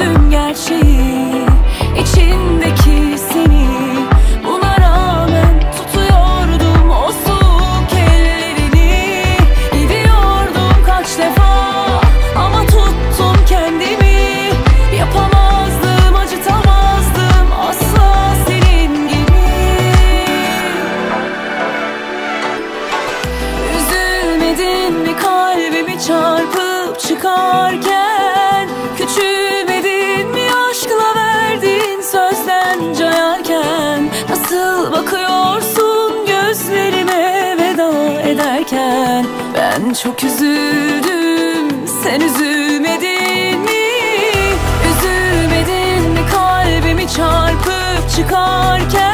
gördüm gerçeği. İçindeki Ben çok üzüldüm sen üzülmedin mi? Üzülmedin mi kalbimi çarpıp çıkarken?